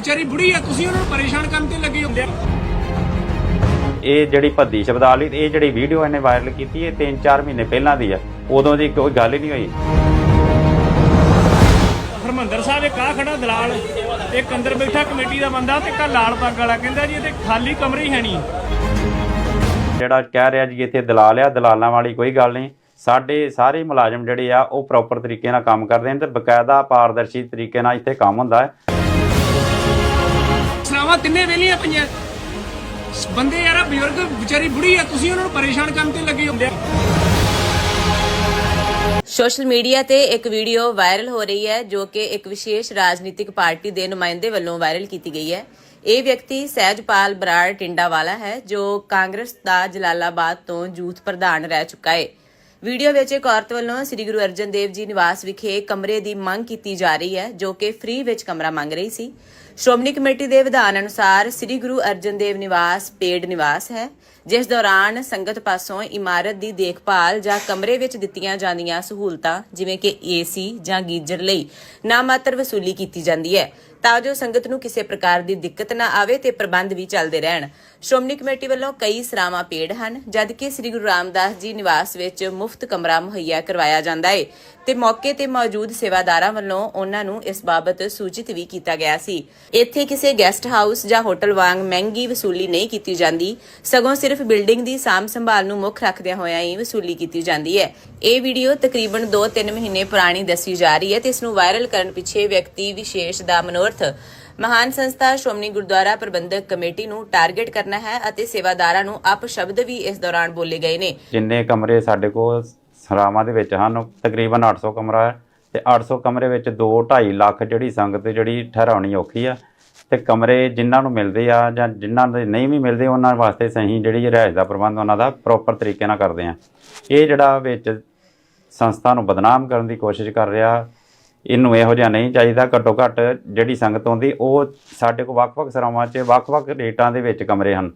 ਵਿਚਾਰੀ ਬੁੜੀ ਆ ਤੁਸੀਂ ਉਹਨਾਂ ਨੂੰ ਪਰੇਸ਼ਾਨ ਕਰਨ ਤੇ ਲੱਗੇ ਹੁੰਦੇ ਆ। ਇਹ ਜਿਹੜੀ ਭੱਦੀ ਸ਼ਬਦਾਵਲੀ ਇਹ ਜਿਹੜੀ ਵੀਡੀਓ ਇਹਨੇ ਵਾਇਰਲ ਕੀਤੀ ਇਹ 3-4 ਮਹੀਨੇ ਪਹਿਲਾਂ ਦੀ ਹੈ ਉਦੋਂ ਦੀ ਕੋਈ ਗੱਲ ਹੀ ਨਹੀਂ ਹੋਈ। ਹਰਮੰਦਰ ਸਾਹਿਬ ਇੱਕ ਆ ਖੜਾ ਦਲਾਲ ਇੱਕ ਅੰਦਰ ਬੈਠਾ ਕਮੇਟੀ ਦਾ ਬੰਦਾ ਤੇ ਇੱਕ ਲਾਲ ਪੱਗ ਵਾਲਾ ਕਹਿੰਦਾ ਜੀ ਇਹਦੇ ਖਾਲੀ ਕਮਰੇ ਹੀ ਹੈ ਨਹੀਂ। ਜਿਹੜਾ ਕਹਿ ਰਿਹਾ ਜੀ ਇੱਥੇ ਦਲਾਲ ਆ ਦਲਾਲਾਂ ਵਾਲੀ ਕੋਈ ਗੱਲ ਨਹੀਂ। ਸਾਡੇ ਸਾਰੇ ਮੁਲਾਜ਼ਮ ਜਿਹੜੇ ਆ ਉਹ ਪ੍ਰੋਪਰ ਤਰੀਕੇ ਨਾਲ ਕੰਮ ਕਰਦੇ ਨੇ ਤੇ ਬਕਾਇਦਾ ਪਾਰਦਰਸ਼ੀ ਤਰੀਕੇ ਨਾਲ ਇੱਥੇ ਕੰਮ ਹੁੰਦਾ ਹੈ। ਸਲਾਵਾ ਤਿੰਨੇ ਵੇਲੀਆਂ ਪਈਆਂ। ਬੰਦੇ ਯਾਰ ਬਜ਼ੁਰਗ ਵਿਚਾਰੀ ਬੁੜੀ ਆ, ਤੁਸੀਂ ਉਹਨਾਂ ਨੂੰ ਪਰੇਸ਼ਾਨ ਕਰਨ ਤੇ ਲੱਗੇ ਹੁੰਦੇ ਸੋਸ਼ਲ ਮੀਡੀਆ ਤੇ ਇੱਕ ਵੀਡੀਓ ਵਾਇਰਲ ਹੋ ਰਹੀ ਹੈ, ਜੋ ਕਿ ਇੱਕ ਵਿਸ਼ੇਸ਼ ਰਾਜਨੀਤਿਕ ਪਾਰਟੀ ਦੇ ਨੁਮਾਇੰਦੇ ਵੱਲੋਂ ਵਾਇਰਲ ਕੀਤੀ ਗਈ ਹੈ। ਇਹ ਵਿਅਕਤੀ ਸਹਿਜਪਾਲ ਬਰਾੜ ਟਿੰਡਾਵਾਲਾ ਹੈ, ਜੋ ਕਾਂਗਰਸ ਦਾ ਜਲਾਲਾਬਾਦ ਤੋਂ ਯੂਥ ਪ੍ਰਧਾਨ ਰਹਿ ਚੁੱਕਾ ਹੈ। ਵੀਡੀਓ ਵਿੱਚ ਇੱਕ ਔਰਤ ਵੱਲੋਂ ਸ੍ਰੀ ਗੁਰੂ ਅਰਜਨ ਦੇਵ ਜੀ ਨਿਵਾਸ ਵਿਖੇ ਕਮਰੇ ਦੀ ਮੰਗ ਕੀਤੀ ਜਾ ਰਹੀ ਹੈ, ਜੋ ਕਿ ਫ੍ਰੀ ਵਿੱਚ ਕਮਰਾ ਮੰਗ ਰਹੀ ਸੀ। ਸ਼੍ਰੋਮਣੀ ਕਮੇਟੀ ਦੇ ਵਿਧਾਨ ਅਨੁਸਾਰ ਸ੍ਰੀ ਗੁਰੂ ਅਰਜਨ ਦੇਵ ਨਿਵਾਸ ਪੇਡ ਨਿਵਾਸ ਹੈ, ਜਿਸ ਦੌਰਾਨ ਸੰਗਤ ਪਾਸੋਂ ਇਮਾਰਤ ਦੀ ਦੇਖਭਾਲ ਜਾਂ ਕਮਰੇ ਵਿੱਚ ਦਿੱਤੀਆਂ ਜਾਂਦੀਆਂ ਸਹੂਲਤਾਂ, ਜਿਵੇਂ ਕਿ ਏਸੀ ਜਾਂ ਗੀਜ਼ਰ ਲਈ ਨਾਮਾਤਰ ਵਸੂਲੀ ਕੀਤੀ ਜਾਂਦੀ ਹੈ। ਤਾਂ ਜੋ ਸੰਗਤ ਨੂੰ ਕਿਸੇ ਪ੍ਰਕਾਰ ਦੀ ਦਿੱਕਤ ਨਾ ਆਵੇ ਤੇ ਪ੍ਰਬੰਧ ਵੀ ਚੱਲਦੇ ਰਹਿਣ। ਸ਼੍ਰੋਮਣੀ ਕਮੇਟੀ ਵੱਲੋਂ ਕਈ ਸਰਾਵਾਂ ਪੇੜ ਹਨ ਜਦਕਿ ਸ੍ਰੀ ਗੁਰੂ ਰਾਮਦਾਸ ਜੀ ਨਿਵਾਸ ਵਿੱਚ ਮੁਫਤ ਕਮਰਾ ਮੁਹੱਈਆ ਕਰਵਾਇਆ ਜਾਂਦਾ ਹੈ ਤੇ ਮੌਕੇ ਤੇ ਮੌਜੂਦ ਸੇਵਾਦਾਰਾਂ ਵੱਲੋਂ ਉਹਨਾਂ ਨੂੰ ਇਸ ਬਾਬਤ ਸੂਚਿਤ ਵੀ ਕੀਤਾ ਗਿਆ ਸੀ। ਇੱਥੇ ਕਿਸੇ ਗੈਸਟ ਹਾਊਸ ਜਾਂ ਹੋਟਲ ਵਾਂਗ ਮਹਿੰਗੀ ਵਸੂਲੀ ਨਹੀਂ ਕੀਤੀ ਜਾਂਦੀ, ਸਗੋਂ ਸਿਰਫ ਬਿਲਡਿੰਗ ਦੀ ਸਾਂਭ ਸੰਭਾਲ ਨੂੰ ਮੁੱਖ ਰੱਖਦਿਆਂ ਹੋਇਆਂ ਹੀ ਵਸੂਲੀ ਕੀਤੀ ਜਾਂਦੀ ਹੈ ਇਹ ਵੀਡੀਓ ਤਕਰੀਬਨ 2-3 ਮਹੀਨੇ ਪੁਰਾਣੀ ਦੱਸੀ ਜਾ ਰਹੀ ਹੈ ਤੇ ਇਸ ਨੂੰ ਵਾਇਰਲ ਕਰਨ ਪਿੱਛੇ ਵਿਅਕਤੀ ਵਿਸ਼ੇਸ਼ ਦਾ ਮਨੋਰ ਮਨੋਰਥ ਮਹਾਨ ਸੰਸਥਾ ਸ਼੍ਰੋਮਣੀ ਗੁਰਦੁਆਰਾ ਪ੍ਰਬੰਧਕ ਕਮੇਟੀ ਨੂੰ ਟਾਰਗੇਟ ਕਰਨਾ ਹੈ ਅਤੇ ਸੇਵਾਦਾਰਾਂ ਨੂੰ ਅਪ ਸ਼ਬਦ ਵੀ ਇਸ ਦੌਰਾਨ ਬੋਲੇ ਗਏ ਨੇ। ਜਿੰਨੇ ਕਮਰੇ ਸਾਡੇ ਕੋਲ ਸਰਾਵਾਂ ਦੇ ਵਿੱਚ ਹਨ, ਤਕਰੀਬਨ 800 ਕਮਰਾ ਹੈ ਤੇ 800 ਕਮਰੇ ਵਿੱਚ 2.5 ਲੱਖ ਜਿਹੜੀ ਸੰਗਤ ਜਿਹੜੀ ਠਹਿਰਾਉਣੀ ਔਖੀ ਆ ਤੇ ਕਮਰੇ ਜਿਨ੍ਹਾਂ ਨੂੰ ਮਿਲਦੇ ਆ ਜਾਂ ਜਿਨ੍ਹਾਂ ਦੇ ਨਹੀਂ ਵੀ ਮਿਲਦੇ ਉਹਨਾਂ ਵਾਸਤੇ ਸਹੀ ਜਿਹੜੀ ਰਿਹਾਇਸ਼ ਦਾ ਪ੍ਰਬੰਧ ਉਹਨਾਂ ਦਾ ਪ੍ਰੋਪਰ ਤਰੀਕੇ ਨਾਲ ਕਰਦੇ ਆ। ਇਹ ਜਿਹੜਾ ਵਿੱਚ ਸੰਸਥਾ ਨੂੰ ਬਦਨਾਮ ਕਰਨ ਦੀ ਕੋਸ਼ਿਸ਼ ਕਰ ਰਿਹਾ ਇਹਨੂੰ ਇਹੋ ਜਿਹਾ ਨਹੀਂ ਚਾਹੀਦਾ, ਘੱਟੋ ਘੱਟ ਜਿਹੜੀ ਸੰਗਤ ਆਉਂਦੀ, ਉਹ ਸਾਡੇ ਕੋਲ ਵੱਖ-ਵੱਖ ਸਰਾਵਾਂ 'ਚ, ਵੱਖ-ਵੱਖ ਰੇਟਾਂ ਦੇ ਵਿੱਚ ਕਮਰੇ ਹਨ।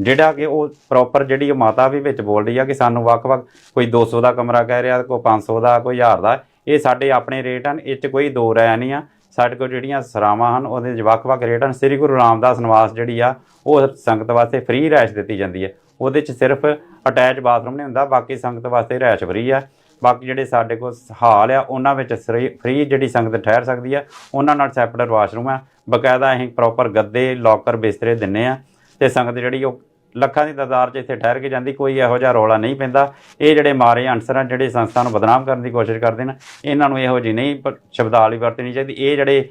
ਜਿਹੜਾ ਕਿ ਉਹ ਪ੍ਰੋਪਰ ਜਿਹੜੀ ਉਹ ਮਾਤਾ ਵੀ ਵਿੱਚ ਬੋਲ ਰਹੀ ਆ ਕਿ ਸਾਨੂੰ ਵੱਖ-ਵੱਖ ਕੋਈ 200 ਦਾ ਕਮਰਾ ਕਹਿ ਰਿਹਾ, ਕੋਈ 500 ਦਾ, ਕੋਈ 1000 ਦਾ, ਇਹ ਸਾਡੇ ਆਪਣੇ ਰੇਟ ਹਨ, ਇਹ 'ਚ ਕੋਈ ਦੋ ਰਾਇ ਨਹੀਂ ਆ। ਸਾਡੇ ਕੋਲ ਜਿਹੜੀਆਂ ਸਰਾਵਾਂ ਹਨ, ਉਹਦੇ 'ਚ ਵੱਖ-ਵੱਖ ਰੇਟ ਹਨ। ਸ੍ਰੀ ਗੁਰੂ ਰਾਮਦਾਸ ਨਿਵਾਸ ਜਿਹੜੀ ਆ, ਉਹ ਸੰਗਤ ਵਾਸਤੇ ਫ੍ਰੀ ਰੈਸ਼ ਦਿੱਤੀ ਜਾਂਦੀ ਹੈ ਉਹਦੇ 'ਚ ਸਿਰਫ ਅਟੈਚ ਬਾਥਰੂਮ ਨਹੀਂ ਹੁੰਦਾ, ਬਾਕੀ ਸੰਗਤ ਵਾਸਤੇ ਰੈਸ਼ ਫ੍ਰੀ ਆ। ਬਾਕੀ ਜਿਹੜੇ ਸਾਡੇ ਕੋਲ ਹਾਲ ਆ, ਉਹਨਾਂ ਵਿੱਚ ਫ੍ਰੀ ਜਿਹੜੀ ਸੰਗਤ ਠਹਿਰ ਸਕਦੀ ਆ, ਉਹਨਾਂ ਨਾਲ ਸੈਪਰੇਟ ਵਾਸ਼ਰੂਮ ਆ। ਬਕਾਇਦਾ ਅਸੀਂ ਪ੍ਰੋਪਰ ਗੱਦੇ ਲੋਕਰ ਬਿਸਤਰੇ ਦਿੰਨੇ ਆ ਤੇ ਸੰਗਤ ਜਿਹੜੀ ਉਹ ਲੱਖਾਂ ਦੀ ਤਾਦਾਦ 'ਚ ਇੱਥੇ ਠਹਿਰ ਕੇ ਜਾਂਦੀ, ਕੋਈ ਇਹੋ ਜਿਹਾ ਰੌਲਾ ਨਹੀਂ ਪੈਂਦਾ। ਇਹ ਜਿਹੜੇ ਮਾਰੇ ਅਨਸਰ ਆ ਜਿਹੜੇ ਸੰਸਥਾ ਨੂੰ ਬਦਨਾਮ ਕਰਨ ਦੀ ਕੋਸ਼ਿਸ਼ ਕਰਦੇ ਨੇ, ਇਹਨਾਂ ਨੂੰ ਇਹੋ ਜਿਹੀ ਨਹੀਂ ਪ- ਸ਼ਬਦਾਵਲੀ ਵਰਤਣੀ ਚਾਹੀਦੀ। ਇਹ ਜਿਹੜੇ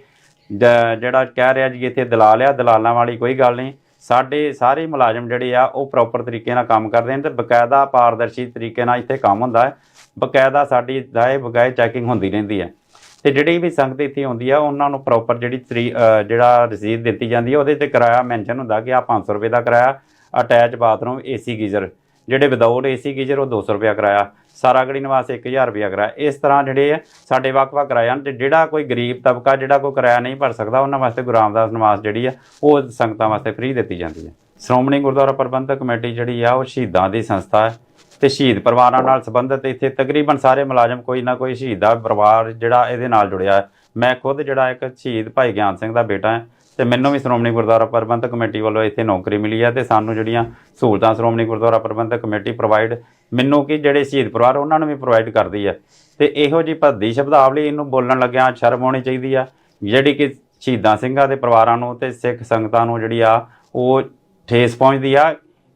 ਜਿਹੜਾ ਕਹਿ ਰਿਹਾ ਜੀ ਇੱਥੇ ਦਲਾਲ ਆ, ਦਲਾਲਾਂ ਵਾਲੀ ਕੋਈ ਗੱਲ ਨਹੀਂ। ਸਾਡੇ ਸਾਰੇ ਮੁਲਾਜ਼ਮ ਜਿਹੜੇ ਆ, ਉਹ ਪ੍ਰੋਪਰ ਤਰੀਕੇ ਨਾਲ ਕੰਮ ਕਰਦੇ ਨੇ ਤੇ ਬਕਾਇਦਾ ਪਾਰਦਰਸ਼ੀ ਤਰੀਕੇ ਨਾਲ ਇੱਥੇ ਕੰਮ ਹੁੰਦਾ ਹੈ। ਬਕਾਇਦਾ ਸਾਡੀ ਦਾਏ ਬਗਾਏ ਚੈਕਿੰਗ ਹੁੰਦੀ ਰਹਿੰਦੀ ਹੈ। ਤੇ ਜਿਹੜੀ ਵੀ ਸੰਗਤ ਇੱਥੇ ਆਉਂਦੀ ਆ, ਉਹਨਾਂ ਨੂੰ ਪ੍ਰੋਪਰ ਜਿਹੜੀ ਤਰੀ- ਜਿਹੜਾ ਰਸੀਦ ਦਿੱਤੀ ਜਾਂਦੀ ਹੈ ਉਹਦੇ ਤੇ ਕਿਰਾਇਆ ਮੈਂਸ਼ਨ ਹੁੰਦਾ ਕਿ ਆ 500 ਰੁਪਏ ਦਾ ਕਿਰਾਇਆ ਅਟੈਚ ਬਾਥਰੂਮ ਏਸੀ ਗੀਜ਼ਰ। ਜਿਹੜੇ ਵਿਦਆਊਟ ਏਸੀ ਗੀਜ਼ਰ ਉਹ 200 ਰੁਪਏ ਕਿਰਾਇਆ, ਸਾਰਾ ਗੜੀ ਨਿਵਾਸ 1000 ਰੁਪਏ ਕਿਰਾਇਆ। ਇਸ ਤਰ੍ਹਾਂ ਜਿਹੜੇ ਆ, ਸਾਡੇ ਵੱਖ-ਵੱਖ ਕਿਰਾਏ ਹਨ ਤੇ ਜਿਹੜਾ ਕੋਈ ਗਰੀਬ ਤਬਕਾ, ਜਿਹੜਾ ਕੋਈ ਕਿਰਾਇਆ ਨਹੀਂ ਭਰ ਸਕਦਾ, ਉਹਨਾਂ ਵਾਸਤੇ ਗੁਰੂ ਰਾਮਦਾਸ ਨਿਵਾਸ ਜਿਹੜੀ ਆ, ਉਹ ਸੰਗਤਾਂ ਵਾਸਤੇ ਫ੍ਰੀ ਦਿੱਤੀ ਜਾਂਦੀ ਹੈ ਸ਼੍ਰੋਮਣੀ ਗੁਰਦੁਆਰਾ ਪ੍ਰਬੰਧਕ ਕਮੇਟੀ ਜਿਹੜੀ ਆ, ਉਹ ਸ਼ਹੀਦਾਂ ਦੀ ਸੰਸਥਾ ਹੈ ਤੇ ਸ਼ਹੀਦ ਪਰਿਵਾਰਾਂ ਨਾਲ ਸੰਬੰਧਿਤ ਇੱਥੇ ਤਕਰੀਬਨ ਸਾਰੇ ਮੁਲਾਜ਼ਮ ਕੋਈ ਨਾ ਕੋਈ ਸ਼ਹੀਦ ਦਾ ਪਰਿਵਾਰ ਜਿਹੜਾ ਇਹਦੇ ਨਾਲ ਜੁੜਿਆ ਹੈ। ਮੈਂ ਖੁਦ ਜਿਹੜਾ ਇੱਕ ਸ਼ਹੀਦ ਭਾਈ ਗਿਆਨ ਸਿੰਘ ਦਾ ਬੇਟਾ ਹਾਂ ਤੇ ਮੈਨੂੰ ਵੀ ਸ਼੍ਰੋਮਣੀ ਗੁਰਦੁਆਰਾ ਪ੍ਰਬੰਧਕ ਕਮੇਟੀ ਵੱਲੋਂ ਇੱਥੇ ਨੌਕਰੀ ਮਿਲੀ ਹੈ ਤੇ ਸਾਨੂੰ ਜਿਹੜੀਆਂ ਸਹੂਲਤਾਂ ਸ਼੍ਰੋਮਣੀ ਗੁਰਦੁਆਰਾ ਪ੍ਰਬੰਧਕ ਕਮੇਟੀ ਪ੍ਰੋਵਾਈਡ ਮੈਨੂੰ ਕਿ ਜਿਹੜੇ ਸ਼ਹੀਦ ਪਰਿਵਾਰ ਉਹਨਾਂ ਨੂੰ ਵੀ ਪ੍ਰੋਵਾਈਡ ਕਰਦੀ ਹੈ। ਤੇ ਇਹੋ ਜੀ ਭੱਦੀ ਸ਼ਬਦਾਵਲੀ ਇਹਨੂੰ ਬੋਲਣ ਲੱਗਿਆ ਸ਼ਰਮ ਆਉਣੀ ਚਾਹੀਦੀ ਆ, ਜਿਹੜੀ ਕਿ ਸ਼ਹੀਦਾਂ ਸਿੰਘਾਂ ਦੇ ਪਰਿਵਾਰਾਂ ਨੂੰ ਤੇ ਸਿੱਖ ਸੰਗਤਾਂ ਨੂੰ ਜਿਹੜੀ ਆ, ਉਹ ਠੇਸ ਪਹੁੰਚਦੀ ਆ।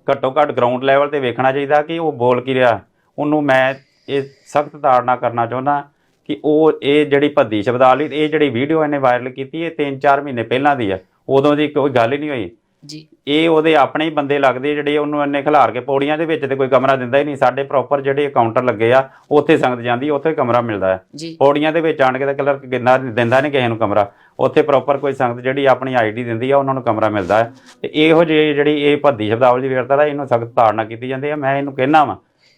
ਘੱਟੋ ਘੱਟ ਗਰਾਊਂਡ ਲੈਵਲ ਤੇ ਵੇਖਣਾ ਚਾਹੀਦਾ ਕਿ ਉਹ ਬੋਲ ਕੀ ਰਿਹਾ। ਉਹਨੂੰ ਮੈਂ ਇਹ ਸਖਤ ਤਾੜਨਾ ਕਰਨਾ ਚਾਹੁੰਦਾ ਕਿ ਉਹ ਇਹ ਜਿਹੜੀ ਭੱਦੀ ਸ਼ਬਦਾਵਲੀ ਇਹ ਜਿਹੜੀ ਵੀਡੀਓ ਇਹਨੇ ਵਾਇਰਲ ਕੀਤੀ ਇਹ 3-4 ਮਹੀਨੇ ਪਹਿਲਾਂ ਦੀ ਹੈ ਉਦੋਂ ਦੀ ਕੋਈ ਗੱਲ ਹੀ ਨਹੀਂ ਹੋਈ। ਜੀ। ਇਹ ਉਹਦੇ ਆਪਣੇ ਹੀ ਬੰਦੇ ਲੱਗਦੇ ਜਿਹੜੇ ਉਹਨੂੰ ਇੰਨੇ ਖਿਲਾਰ ਕੇ ਪੌੜੀਆਂ ਦੇ ਵਿੱਚ ਤੇ ਕੋਈ ਕਮਰਾ ਦਿੰਦਾ ਹੀ ਨਹੀਂ। ਸਾਡੇ ਪ੍ਰੋਪਰ ਜਿਹੜੇ ਕਾਊਂਟਰ ਲੱਗੇ ਆ ਉੱਥੇ ਸੰਗਤ ਜਾਂਦੀ ਉੱਥੇ ਕਮਰਾ ਮਿਲਦਾ ਹੈ। ਪੌੜੀਆਂ ਦੇ ਵਿੱਚ ਆਣ ਕੇ ਤਾਂ ਕਲਰ ਕਿੰਨਾ ਦਿੰਦਾ ਨਹੀਂ ਕਿਸੇ ਨੂੰ ਕਮਰਾ। ਉੱਥੇ ਪ੍ਰੋਪਰ ਕੋਈ ਸੰਗਤ ਜਿਹੜੀ ਆਪਣੀ ਆਈਡੀ ਦਿੰਦੀ ਆ ਉਹਨਾਂ ਨੂੰ ਕਮਰਾ ਮਿਲਦਾ ਹੈ। ਤੇ ਇਹੋ ਜਿਹੀ ਜਿਹੜੀ ਇਹ ਭੱਦੀ ਸ਼ਬਦਾਵਲੀ ਵੇਰਤਾ ਦਾ ਇਹਨੂੰ ਸਖਤ ਤਾੜਨਾ ਕੀਤੀ ਜਾਂਦੀ ਹੈ ਮੈਂ ਇਹਨੂੰ ਕਹਿਣਾ ਵਾਂ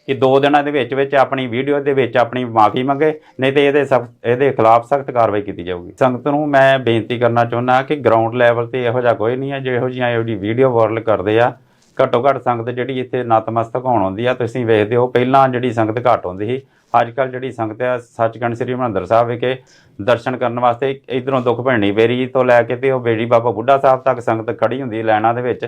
ਕਿ ਦੋ ਦਿਨਾਂ ਦੇ ਵਿੱਚ ਵਿੱਚ ਆਪਣੀ ਵੀਡੀਓ ਦੇ ਵਿੱਚ ਆਪਣੀ ਮਾਫੀ ਮੰਗੇ, ਨਹੀਂ ਤੇ ਇਹਦੇ ਸਖਤ ਇਹਦੇ ਖਿਲਾਫ ਸਖਤ ਕਾਰਵਾਈ ਕੀਤੀ ਜਾਊਗੀ। ਸੰਗਤ ਨੂੰ ਮੈਂ ਬੇਨਤੀ ਕਰਨਾ ਚਾਹੁੰਦਾ ਕਿ ਗਰਾਊਂਡ ਲੈਵਲ ਤੇ ਇਹੋ ਜਿਹਾ ਕੋਈ ਨਹੀਂ ਹੈ, ਜਿਹੋ ਜਿਹੀਆਂ ਇਹੋ ਜਿਹੀ ਵੀਡੀਓ ਵਾਇਰਲ ਕਰਦੇ ਆ, ਘੱਟੋ ਘੱਟ ਸੰਗਤ ਜਿਹੜੀ ਇੱਥੇ ਨਤਮਸਤਕ ਹੋਣ ਆਉਂਦੀ ਆ, ਤੁਸੀਂ ਵੇਖਦੇ ਹੋ, ਪਹਿਲਾਂ ਜਿਹੜੀ ਸੰਗਤ ਘੱਟ ਹੁੰਦੀ ਸੀ ਅੱਜ ਕੱਲ ਜਿਹੜੀ ਸੰਗਤ ਆ, ਸੱਚਖੰਡ ਸ੍ਰੀ ਹਰਿਮੰਦਰ ਸਾਹਿਬ ਵਿਖੇ ਦਰਸ਼ਨ ਕਰਨ ਵਾਸਤੇ ਇਧਰੋਂ ਦੁੱਖ ਭੰਡੀ ਬੇਰੀ ਤੋਂ ਲੈ ਕੇ ਤੇ ਉਹ ਬੇੜੀ ਬਾਬਾ ਬੁੱਢਾ ਸਾਹਿਬ ਤੱਕ ਸੰਗਤ ਖੜੀ ਹੁੰਦੀ ਹੈ ਲਾਈਨਾਂ ਦੇ ਵਿੱਚ,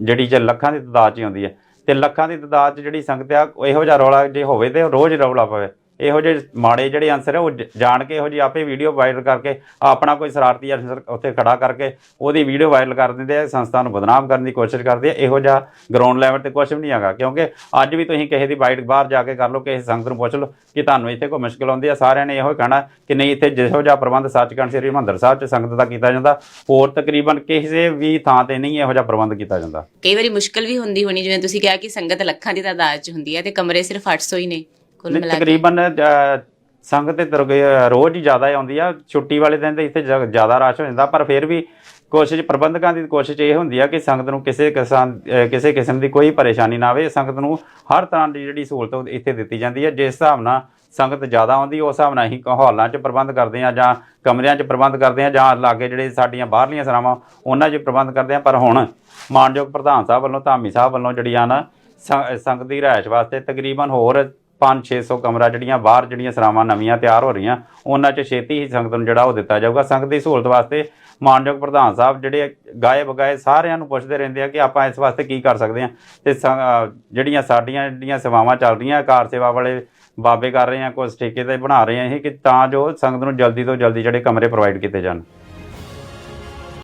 ਜਿਹੜੀ ਜੇ ਲੱਖਾਂ ਦੀ ਤਦਾਦ ਚ ਆਉਂਦੀ ਹੈ। ਤੇ ਲੱਖਾਂ ਦੀ ਤਦਾਦ ਚ ਜਿਹੜੀ ਸੰਗਤ ਆ, ਉਹ ਇਹੋ ਜਿਹਾ ਰੌਲਾ ਜੇ ਹੋਵੇ ਤੇ ਉਹ ਰੋਜ਼ ਰੌਲਾ ਪਵੇ। ਇਹੋ ਜਿਹੇ ਮਾੜੇ ਜਿਹੜੇ ਆਨਸਰ ਹੈ ਉਹ ਜਾਣ ਕੇ ਇਹੋ ਜਿਹੀ ਆਪੇ ਵੀਡੀਓ ਵਾਇਰਲ ਕਰਕੇ, ਆਪਣਾ ਕੋਈ ਸ਼ਰਾਰਤੀ ਅਨਸਰ ਉੱਥੇ ਖੜਾ ਕਰਕੇ ਉਹਦੀ ਵੀਡੀਓ ਵਾਇਰਲ ਕਰ ਦਿੰਦੇ ਆ, ਸੰਸਥਾ ਨੂੰ ਬਦਨਾਮ ਕਰਨ ਦੀ ਕੋਸ਼ਿਸ਼ ਕਰਦੇ ਆ। ਇਹੋ ਜਿਹਾ ਗਰਾਊਂਡ ਲੈਵਲ ਤੇ ਕੁਝ ਵੀ ਨਹੀਂ ਹੈਗਾ, ਕਿਉਂਕਿ ਅੱਜ ਵੀ ਤੁਸੀਂ ਕਿਸੇ ਦੀ ਬਾਈਟ ਬਾਹਰ ਜਾ ਕੇ ਕਰ ਲਓ, ਕਿਸੇ ਸੰਗਤ ਨੂੰ ਪੁੱਛ ਲਓ ਕਿ ਤੁਹਾਨੂੰ ਇੱਥੇ ਕੋਈ ਮੁਸ਼ਕਲ ਆਉਂਦੀ ਆ, ਸਾਰਿਆਂ ਨੇ ਇਹੋ ਹੀ ਕਹਿਣਾ ਕਿ ਨਹੀਂ, ਇੱਥੇ ਜਿਹੋ ਜਿਹਾ ਪ੍ਰਬੰਧ ਸੱਚਖੰਡ ਸ੍ਰੀ ਹਰਿਮੰਦਰ ਸਾਹਿਬ ਚ ਸੰਗਤ ਦਾ ਕੀਤਾ ਜਾਂਦਾ, ਹੋਰ ਤਕਰੀਬਨ ਕਿਸੇ ਵੀ ਥਾਂ ਤੇ ਨਹੀਂ ਇਹੋ ਜਿਹਾ ਪ੍ਰਬੰਧ ਕੀਤਾ ਜਾਂਦਾ। ਕਈ ਵਾਰੀ ਮੁਸ਼ਕਲ ਵੀ ਹੁੰਦੀ ਹੋਣੀ, ਜਿਵੇਂ ਤੁਸੀਂ ਕਿਹਾ ਕਿ ਸੰਗਤ ਲੱਖਾਂ ਦੀ ਤਾਦਾਦ 'ਚ ਹੁੰਦੀ ਹੈ ਤੇ ਕਮਰੇ ਸਿਰਫ 800 ਹੀ ਨੇ। ਕੁੱਲ ਮਿਲਾ ਕੇ। ਤਕਰੀਬਨ ਅ, ਸੰਗਤ ਤੇ ਤੁਰ- ਰੋਜ਼ ਹੀ ਜ਼ਿਆਦਾ ਆਉਂਦੀ ਆ। ਛੁੱਟੀ ਵਾਲੇ ਦਿਨ ਤੇ ਇੱਥੇ ਜ- ਜ਼ਿਆਦਾ ਰਸ਼ ਹੋ ਜਾਂਦਾ ਪਰ ਫਿਰ ਵੀ ਕੋਸ਼ਿਸ਼ ਪ੍ਰਬੰਧਕਾਂ ਦੀ ਕੋਸ਼ਿਸ਼ ਇਹ ਹੁੰਦੀ ਆ ਕਿ ਸੰਗਤ ਨੂੰ ਕਿਸੇ ਕਿਸਾਨ ਅ, ਕਿਸੇ ਕਿਸਮ ਦੀ ਕੋਈ ਪਰੇਸ਼ਾਨੀ ਨਾ ਆਵੇ। ਸੰਗਤ ਨੂੰ ਹਰ ਤਰ੍ਹਾਂ ਦੀ ਜਿਹੜੀ ਸਹੂਲਤ ਉਹ ਇੱਥੇ ਦਿੱਤੀ ਜਾਂਦੀ ਹੈ ਜਿਸ ਹਿਸਾਬ ਨਾਲ ਸੰਗਤ ਜ਼ਿਆਦਾ ਆਉਂਦੀ ਉਸ ਹਿਸਾਬ ਨਾਲ ਅਸੀਂ ਹਾਲਾਂ 'ਚ ਪ੍ਰਬੰਧ ਕਰਦੇ ਆ ਜਾਂ ਕਮਰਿਆਂ 'ਚ ਪ੍ਰਬੰਧ ਕਰਦੇ ਆ ਜਾਂ ਲਾਗੇ ਜਿਹੜੇ ਸਾਡੀਆਂ ਬਾਹਰਲੀਆਂ ਸਰਾਵਾਂ ਉਹਨਾਂ 'ਚ ਪ੍ਰਬੰਧ ਕਰਦੇ ਆ। ਪਰ ਹੁਣ ਮਾਨਯੋਗ ਪ੍ਰਧਾਨ ਸਾਹਿਬ ਵੱਲੋਂ ਧਾਮੀ ਸਾਹਿਬ ਵੱਲੋਂ ਜਿਹੜੀਆਂ ਨਾ ਸੰ- ਸੰਗਤ ਦੀ ਰਿਹਾਇਸ਼ ਵਾਸਤੇ ਤਕਰੀਬਨ ਹੋਰ 5-600 ਕਮਰਾ ਜਿਹੜੀਆਂ ਬਾਹਰ ਜਿਹੜੀਆਂ ਸਰਾਵਾਂ ਨਵੀਆਂ ਤਿਆਰ ਹੋ ਰਹੀਆਂ, ਉਹਨਾਂ 'ਚ ਛੇਤੀ ਹੀ ਸੰਗਤ ਨੂੰ ਜਿਹੜਾ ਉਹ ਦਿੱਤਾ ਜਾਊਗਾ। ਸੰਗਤ ਦੀ ਸਹੂਲਤ ਵਾਸਤੇ ਮਾਨਯੋਗ ਪ੍ਰਧਾਨ ਸਾਹਿਬ ਜਿਹੜੇ ਗਾਏ ਬਗਾਏ ਸਾਰਿਆਂ ਨੂੰ ਪੁੱਛਦੇ ਰਹਿੰਦੇ ਆ ਕਿ ਆਪਾਂ ਇਸ ਵਾਸਤੇ ਕੀ ਕਰ ਸਕਦੇ ਆ ਤੇ ਸੰ- ਜਿਹੜੀਆਂ ਸਾਡੀਆਂ ਜਿਹੜੀਆਂ ਸੇਵਾਵਾਂ ਚੱਲ ਰਹੀਆਂ, ਕਾਰ ਸੇਵਾ ਵਾਲੇ ਬਾਬੇ ਕਰ ਰਹੇ ਆ ਕੁਝ ਠੇਕੇ ਤੇ ਬਣਾ ਰਹੇ ਆ ਇਹ, ਕਿ ਤਾਂ ਜੋ ਸੰਗਤ ਨੂੰ ਜਲਦੀ ਤੋਂ ਜਲਦੀ ਜਿਹੜੇ ਕਮਰੇ ਪ੍ਰੋਵਾਈਡ ਕੀਤੇ ਜਾਣ।